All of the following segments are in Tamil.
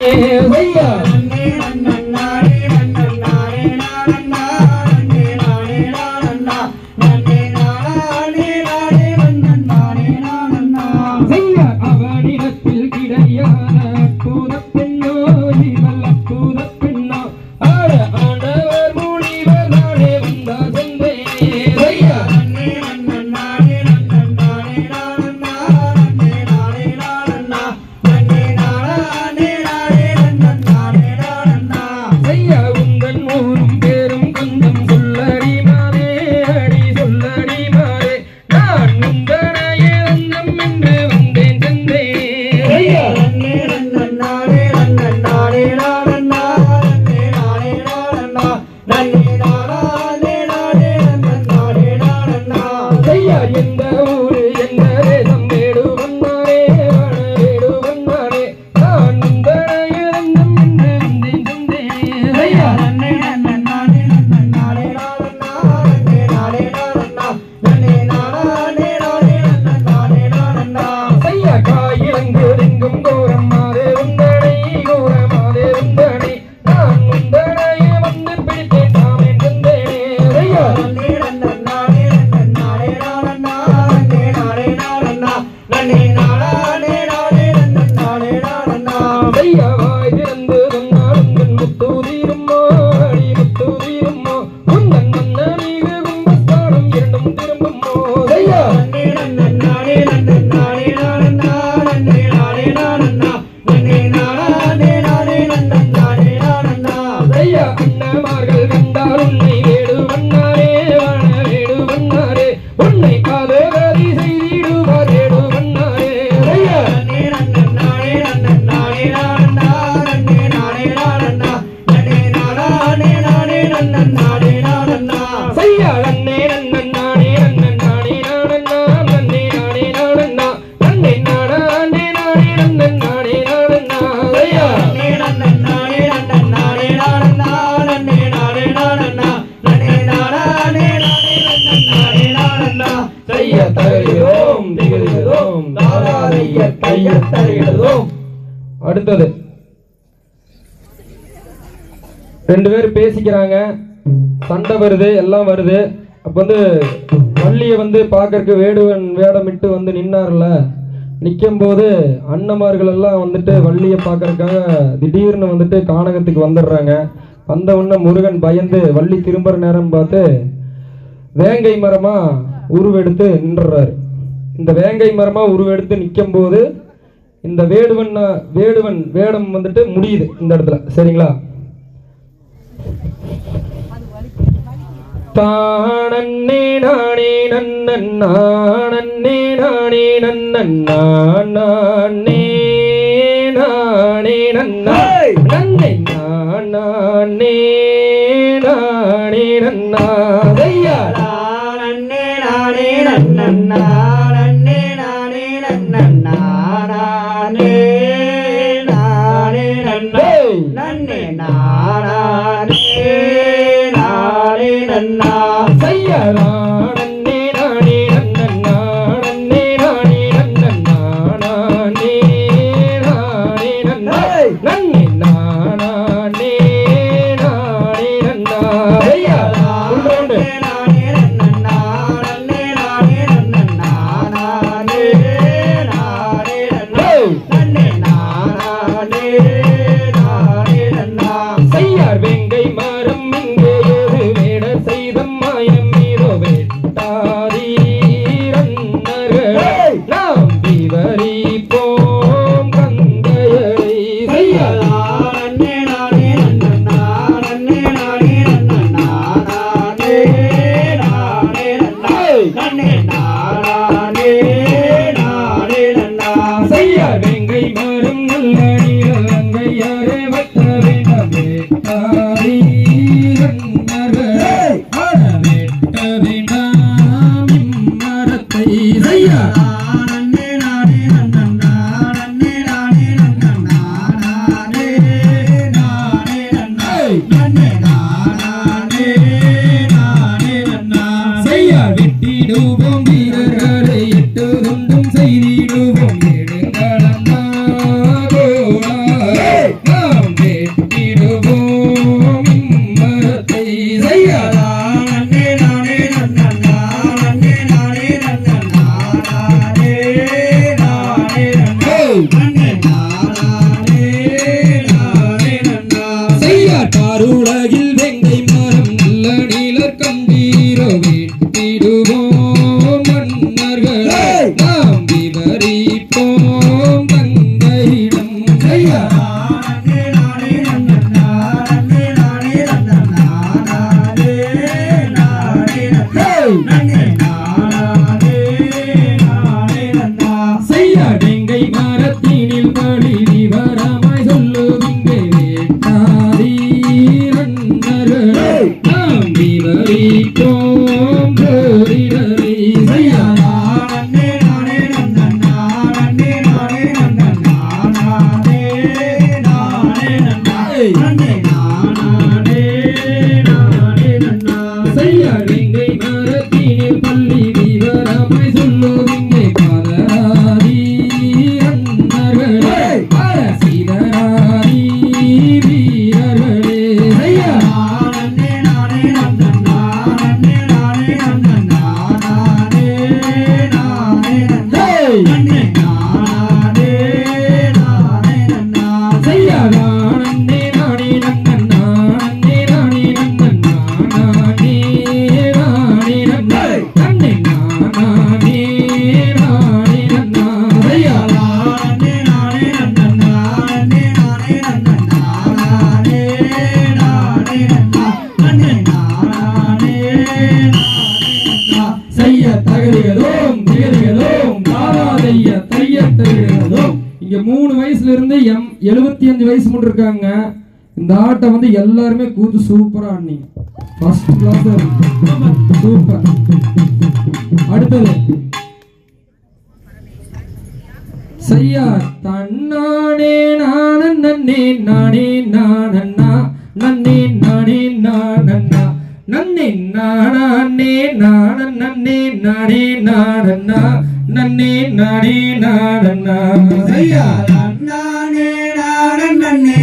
bây giờ ভয় அடுத்தது. ரெண்டு பேர் பேசிக்கிறாங்க. சண்டை வருது எல்லாம் வருது. அப்போ வந்து வள்ளியை வந்து பார்க்கறக்கு வேடுவன் வேடமிட்டு வந்து நின்னார்ல. நிற்கும் போது அன்னமார்கள் எல்லாம் வந்துட்டு வள்ளியை பார்க்கறக்காக திடீர்னு வந்துட்டு கானகத்துக்கு வந்துடுறாங்க. வந்த உடனே முருகன் பயந்து வள்ளி திரும்புற நேரம் பார்த்து வேங்கை மரமா? உருவெடுத்து நின்றுறாரு. இந்த வேங்கை மரமாக உருவெடுத்து நிற்கும் போது இந்த வேடுவன் வேடுவன் வேடம் வந்துட்டு முடியுது இந்த இடத்துல. சரிங்களா? தானே நானே நன்னன் நானே நானே நன்னன் நானே நானே நன்னாய் நன்னை நானே நானே நன்னா தேவத்தரை நவே தாரே அருளகில் நானா எழுபத்தி அஞ்சு மட்டும் இருக்காங்க இந்த ஆட்டை வந்து எல்லாருமே கூத்து சூப்பரா ஆடினீங்க. ஃபர்ஸ்ட் கிளாஸ் சூப்பர் அடுத்தது. சையா தன்னானே நானன் நன்னே நானே நானண்ணா நன்னே நானே நானண்ணா நன்னே நானே நானன் நன்னே நானே நானண்ணா நன்னே நானே நானண்ணா சையா தன்னானே கண்ணே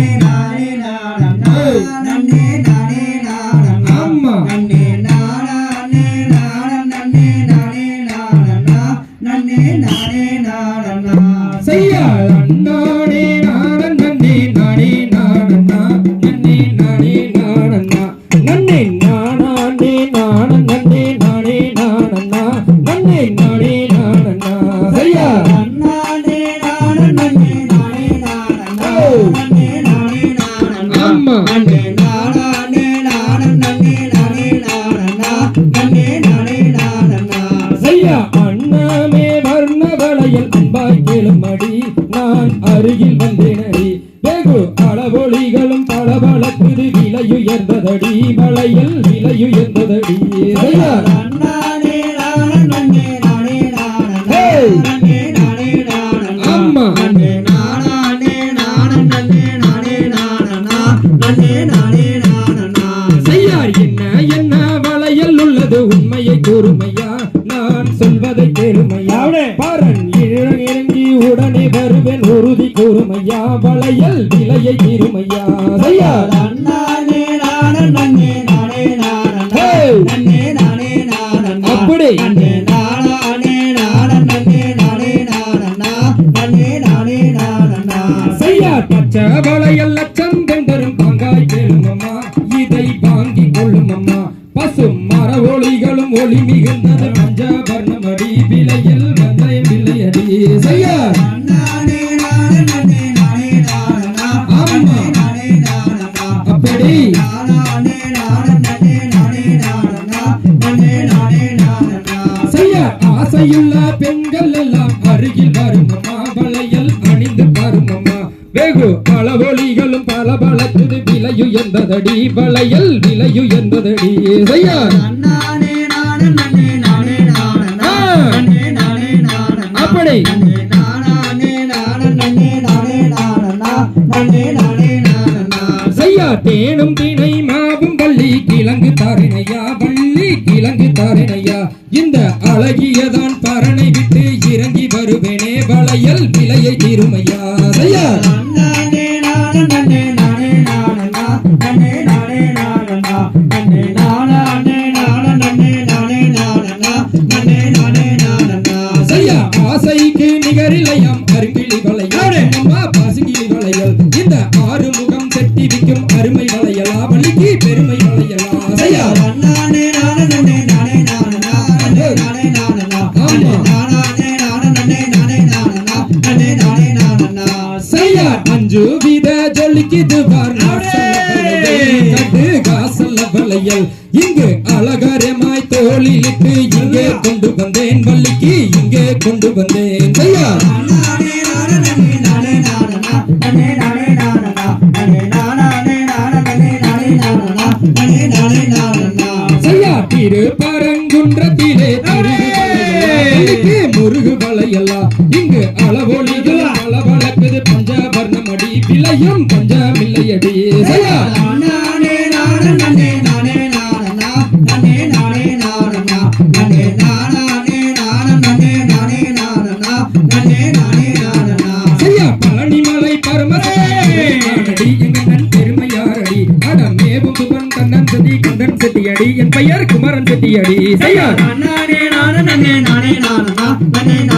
பளபளக்குது விலையுயர்ந்ததடி வளையல் விலையுயர்ந்ததடி. உண்மையை கூறுமையா? நான் சொல்வதை கேளுமையா? பரன் இழ- உடனே வருவேன் உறுதி கூறுமையா வளையல் விலையை தீருமையா? செய்யார் அப்படி! செய்யார் பச்சை வளையல் லட்சம் கண்டரும் பங்காய் கேளுமம்மா இதை வாங்கி கொள்ளுமம்மா. பசும் மர ஒளிகளும் ஒளி மிகுந்தது பஞ்சவர்ணமடி விலையில் ஆசையுள்ள பெண்கள் எல்லாம் அருகில் வருமம்மா வளையல் அணிந்து வருமம்மா வெகு அளவொளிகளும் பல பலத்துது விலையுயர்ந்ததடி வளையல் விலையுயர்ந்ததடி செய்ய. அப்படி. செய்யா. தேனும் திணை மாவும் வள்ளி கிழங்கு தாரிணையா வள்ளி கிழங்கு ஆசைக்கு நிகரில்லையாம் அருங்கிளி வளையல் இங்கு அழகாரமாய் தோளிலிட்டு இங்கே கொண்டு வந்தேன் வள்ளிக்கு இங்கே கொண்டு வந்தேன் ஐயா திரு பரங்குன்றத்திலே முருகு வளையெல்லாம் இங்கு அளவொலிகள் செட்டி கந்தன் செட்டியடி என் பெயர் குமரன் செட்டியடி. நானே நானே நானே நானே நானே நானே.